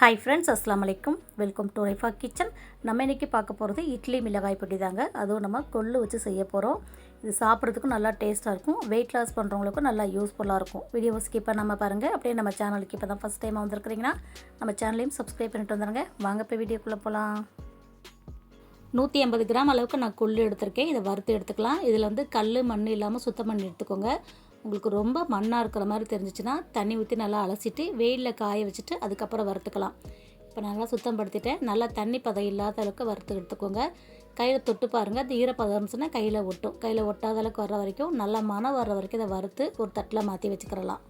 Hi friends அஸ்லாம் வலைக்கும் welcome to Raifa kitchen நம்ம இன்றைக்கி பார்க்க போகிறது இட்லி மிளகாய் பொடி தாங்க. அதுவும் நம்ம கொள்ளு வச்சு செய்ய போகிறோம் இது சாப்பிட்றதுக்கும் நல்லா டேஸ்ட்டாக இருக்கும். வெயிட் லாஸ் பண்ணுறவங்களுக்கும் நல்லா யூஸ்ஃபுல்லாக இருக்கும். வீடியோவை ஸ்கிப் பண்ணாமல் பாருங்கள் அப்படியே நம்ம சேனலுக்கு இப்போ தான் ஃபஸ்ட் டைம் வந்திருக்கிறீங்கன்னா நம்ம சேனலையும் சப்ஸ்கிரைப் பண்ணிட்டு வந்துடுங்க வாங்க இப்போ வீடியோக்குள்ளே போகலாம் நூற்றி ஐம்பது கிராம் அளவுக்கு நான் கொள்ளு எடுத்திருக்கேன். இதை வறுத்து எடுத்துக்கலாம். இதில் வந்து கல் மண் இல்லாமல் சுத்தம் பண்ணி எடுத்துக்கோங்க. உங்களுக்கு ரொம்ப மண்ணாக இருக்கிற மாதிரி தெரிஞ்சிச்சுன்னா தண்ணி ஊற்றி நல்லா அலசிட்டு வெயிலில் காய வச்சுட்டு அதுக்கப்புறம் வறுத்துக்கலாம். இப்போ நல்லா சுத்தம் படுத்திட்டேன் நல்லா தண்ணி பதம் இல்லாத அளவுக்கு வறுத்து எடுத்துக்கோங்க. கையில் தொட்டு பாருங்கள் அது ஈரப்பதம்ஸ்னால் கையில் ஒட்டும். கையில் ஒட்டாத அளவுக்கு வர்ற வரைக்கும் நல்லா மனம் வர்ற வரைக்கும் இதை வறுத்து ஒரு தட்டில் மாற்றி வச்சுக்கிறலாம்.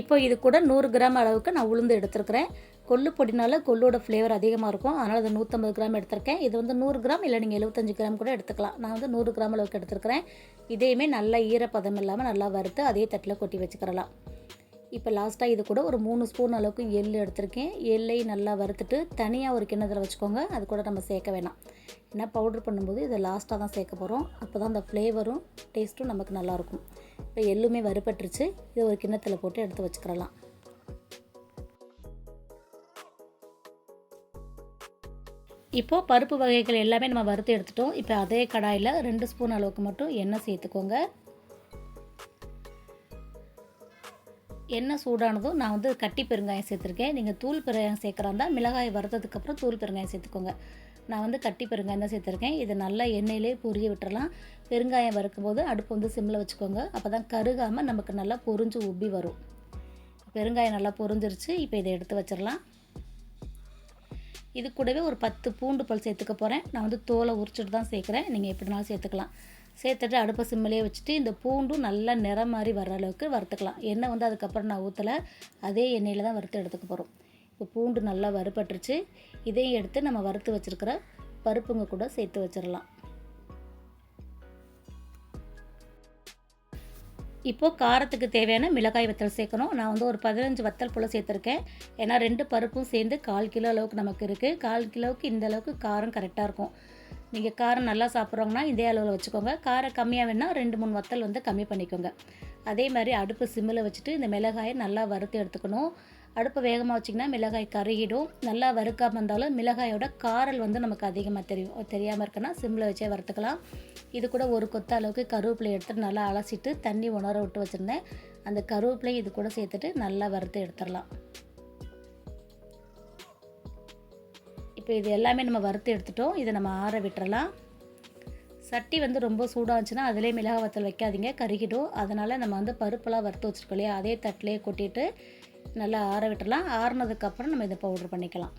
இப்போ இது கூட நூறு கிராம் அளவுக்கு நான் உளுந்து எடுத்துருக்கிறேன். கொள்ளு பொடினால கொள்ளோட ஃப்ளேவர் அதிகமாக இருக்கும். அதனால் அதை நூற்றம்பது கிராம் எடுத்திருக்கேன். இது வந்து நூறு கிராம் இல்லை நீங்கள் எழுபத்தஞ்சு கிராம் கூட எடுத்துக்கலாம். நான் வந்து நூறு கிராம் அளவுக்கு எடுத்துருக்கிறேன். இதையுமே நல்லா ஈரப்பதம் இல்லாமல் நல்லா வறுத்து அதே தட்டில் கொட்டி வச்சுக்கிறலாம். இப்போ லாஸ்ட்டாக இது கூட ஒரு மூணு ஸ்பூன் அளவுக்கு எள் எடுத்திருக்கேன். எள்ளை நல்லா வறுத்துட்டு தனியாக ஒரு கிண்ணத்தில் வச்சுக்கோங்க. அது கூட நம்ம சேர்க்க வேணாம். ஏன்னா பவுடர் பண்ணும்போது இதை லாஸ்ட்டாக தான் சேர்க்க போகிறோம் அப்போ தான் அந்த ஃப்ளேவரும் டேஸ்ட்டும் நமக்கு நல்லாயிருக்கும் இப்போ எள்ளுமே வறுப்பட்டுருச்சு இதை ஒரு கிண்ணத்தில் போட்டு எடுத்து வச்சுக்கிறலாம். இப்போது பருப்பு வகைகள் எல்லாமே நம்ம வறுத்து எடுத்துட்டோம். இப்போ அதே கடாயில் ரெண்டு ஸ்பூன் அளவுக்கு மட்டும் எண்ணெய் சேர்த்துக்கோங்க. எண்ணெய் சூடானதும் நான் வந்து கட்டி பெருங்காயம் சேர்த்துருக்கேன். நீங்கள் தூள் பெருங்காயம் சேர்க்குறா இருந்தால் மிளகாய் வறுத்ததுக்கப்புறம் தூள் பெருங்காயம் சேர்த்துக்கோங்க. நான் வந்து கட்டி பெருங்காயம் தான் சேர்த்துருக்கேன். இது நல்லா எண்ணெயிலே பொரிய விட்டுறலாம். பெருங்காயம் வறுக்கும்போது அடுப்பு வந்து சிம்மில் வச்சுக்கோங்க. அப்போ தான் கருகாமல் நமக்கு நல்லா பொரிஞ்சு உப்பி வரும். பெருங்காயம் நல்லா பொரிஞ்சிருச்சு. இப்போ இதை எடுத்து வச்சிடலாம். இது கூடவே ஒரு பத்து பூண்டு பல் சேர்த்துக்க போகிறேன் நான் வந்து தோலை உரிச்சிட்டு தான் சேர்க்குறேன். நீங்கள் எப்படினாலும் சேர்த்துக்கலாம். சேர்த்துட்டு அடுப்பை சிம்மிலே வச்சுட்டு இந்த பூண்டும் நல்லா நிறம் மாதிரி வர அளவுக்கு வறுத்துக்கலாம். எண்ணெய் வந்து அதுக்கப்புறம் நான் ஊற்றலை அதே எண்ணெயில் தான் வறுத்து எடுத்துக்க போகிறோம் இப்போ பூண்டு நல்லா வறுப்பட்டுருச்சு இதையும் எடுத்து நம்ம வறுத்து வச்சுருக்கிற பருப்புங்க கூட சேர்த்து வச்சிடலாம். இப்போது காரத்துக்கு தேவையான மிளகாய் வத்தல் சேர்க்கணும். நான் வந்து ஒரு பதினஞ்சு வத்தல் போல் சேர்த்துருக்கேன். ஏன்னா ரெண்டு பருப்பும் சேர்ந்து கால் கிலோ அளவுக்கு நமக்கு இருக்குது கால் கிலோவுக்கு இந்த அளவுக்கு காரம் கரெக்டாக இருக்கும். நீங்கள் காரம் நல்லா சாப்பிட்றோங்கன்னா இதே அளவில் வச்சுக்கோங்க. காரம் கம்மியாக வேணால் ரெண்டு மூணு வத்தல் வந்து கம்மி பண்ணிக்கோங்க. அதே மாதிரி அடுப்பு சிம்மில் வச்சுட்டு இந்த மிளகாயை நல்லா வறுத்து எடுத்துக்கணும். அடுப்பை வேகமாக வச்சிங்கன்னா மிளகாய் கருகிடும். நல்லா வறுக்காமல் இருந்தாலும் மிளகாயோட காரல் வந்து நமக்கு அதிகமாக தெரியும். தெரியாமல் இருக்குன்னா சிம்மில் வச்சே வறுத்துக்கலாம். இது கூட ஒரு கொத்த அளவுக்கு கருவேப்பிலை எடுத்துட்டு நல்லா அலசிட்டு தண்ணி உணர விட்டு வச்சுருந்தேன். அந்த கருவேப்பிலையும் இது கூட சேர்த்துட்டு நல்லா வறுத்து எடுத்துடலாம். இப்போ இது எல்லாமே நம்ம வறுத்து எடுத்துட்டோம். இதை நம்ம ஆற விட்டுறலாம். சட்டி வந்து ரொம்ப சூடாக இருந்துச்சுன்னா அதிலே மிளகா வத்தல் வைக்காதீங்க. கருகிடும். அதனால் நம்ம வந்து பருப்பெல்லாம் வறுத்து வச்சுருக்கோம் இல்லையா? அதே தட்டிலே கொட்டிட்டு நல்லா ஆற விட்டுடலாம். ஆறுனதுக்கப்புறம் நம்ம இதை பவுட்ரு பண்ணிக்கலாம்.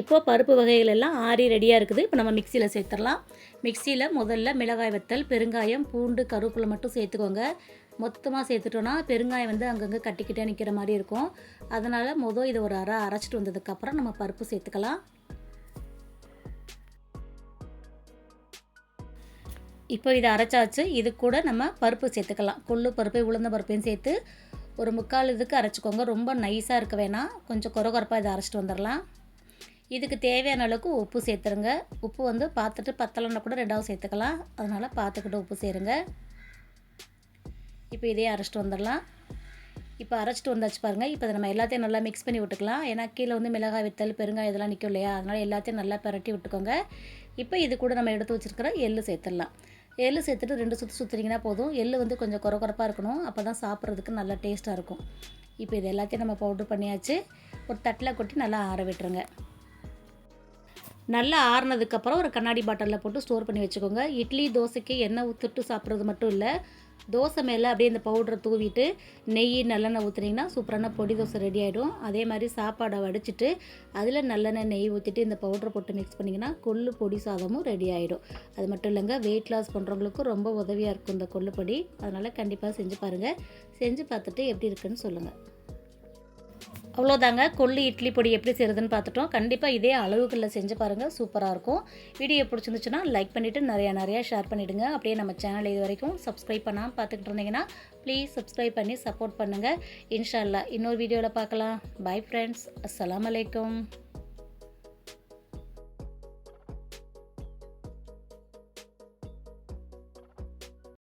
இப்போது பருப்பு வகைகள் எல்லாம் ஆறி ரெடியாக இருக்குது. இப்போ நம்ம மிக்சியில் சேர்த்துடலாம். மிக்சியில் முதல்ல மிளகாய் வத்தல் பெருங்காயம் பூண்டு கருவேப்பிலை மட்டும் சேர்த்துக்கோங்க. மொத்தமாக சேர்த்துட்டோன்னா பெருங்காயம் வந்து அங்கங்கே கட்டிக்கிட்டே நிற்கிற மாதிரி இருக்கும். அதனால் மொதல் இதை ஒரு அரை அரைச்சிட்டு வந்ததுக்கப்புறம் நம்ம பருப்பு சேர்த்துக்கலாம். இப்போ இதை அரைச்சாச்சு. இது கூட நம்ம பருப்பு சேர்த்துக்கலாம். கொள்ளு பருப்பு உளுந்த பருப்பையும் சேர்த்து ஒரு முக்கால் இதுக்கு அரைச்சிக்கோங்க. ரொம்ப நைஸாக இருக்க வேணாம். கொஞ்சம் குறகுறப்பாக இதை அரைச்சிட்டு வந்துடலாம். இதுக்கு தேவையான அளவுக்கு உப்பு சேர்த்துருங்க. உப்பு வந்து பார்த்துட்டு பத்தலைன்னா கூட ரெண்டாவது சேர்த்துக்கலாம். அதனால் பார்த்துக்கிட்டு உப்பு சேருங்க. இப்போ இதே அரைச்சிட்டு வந்துடலாம். இப்போ அரைச்சிட்டு வந்தாச்சு பாருங்கள் இப்போ நம்ம எல்லாத்தையும் நல்லா மிக்ஸ் பண்ணி விட்டுக்கலாம். ஏன்னா கீழே வந்து மிளகாய் வித்தல் பெருங்காய் இதெல்லாம் நிற்கும் இல்லையா? அதனால் எல்லாத்தையும் நல்லா பரட்டி விட்டுக்கோங்க. இப்போ இது கூட நம்ம எடுத்து வச்சுருக்கிற எள்ளு சேர்த்துடலாம். எள்ளு சேர்த்துட்டு ரெண்டு சுற்றி சுற்றுறீங்கன்னா போதும். எள்ளு வந்து கொஞ்சம் குறை குறப்பாக இருக்கணும். அப்போ தான் சாப்பிட்றதுக்கு நல்லா டேஸ்ட்டாக இருக்கும். இப்போ இது எல்லாத்தையும் நம்ம பவுட்ரு பண்ணியாச்சு. ஒரு தட்டில் கொட்டி நல்லா ஆற விட்டுருங்க. நல்லா ஆறுனதுக்கப்புறம் ஒரு கண்ணாடி பாட்டிலில் போட்டு ஸ்டோர் பண்ணி வச்சுக்கோங்க. இட்லி தோசைக்கு எண்ணெய் ஊற்றிட்டு சாப்பிட்றது மட்டும் இல்லை. தோசை மேலே அப்படியே இந்த பவுடரை தூவிட்டு நெய் நல்லெண்ணெய் ஊற்றுனீங்கன்னா சூப்பரான பொடி தோசை ரெடி ஆகிடும் அதே மாதிரி சாப்பாடை வடிச்சிட்டு அதில் நல்லெண்ணெய் நெய் ஊற்றிட்டு இந்த பவுடரை போட்டு மிக்ஸ் பண்ணிங்கன்னா கொள்ளு பொடி சாதமும் ரெடி ஆகிடும் அது மட்டும் இல்லைங்க வெயிட் லாஸ் பண்ணுறவங்களுக்கும் ரொம்ப உதவியாக இருக்கும் இந்த கொள்ளு பொடி. அதனால் கண்டிப்பாக செஞ்சு பாருங்கள் செஞ்சு பார்த்துட்டு எப்படி இருக்குன்னு சொல்லுங்கள் அவ்வளோதாங்க. கொள்ளு இட்லி பொடி எப்படி செய்கிறதுன்னு பார்த்துட்டோம். கண்டிப்பாக இதே அளவுகளில் செஞ்சு பாருங்கள் சூப்பராக இருக்கும். வீடியோ பிடிச்சிருந்துச்சுன்னா லைக் பண்ணிவிட்டு நிறையா நிறையா ஷேர் பண்ணிவிடுங்க அப்படியே நம்ம சேனல் இது வரைக்கும் சப்ஸ்கிரைப் பண்ணாமல் பார்த்துக்கிட்டு இருந்தீங்கன்னா ப்ளீஸ் சப்ஸ்கிரைப் பண்ணி சப்போர்ட் பண்ணுங்கள் இன்ஷால்லா இன்னொரு வீடியோவில் பார்க்கலாம். பை ஃப்ரெண்ட்ஸ் அஸ்லாம் வலைக்கம்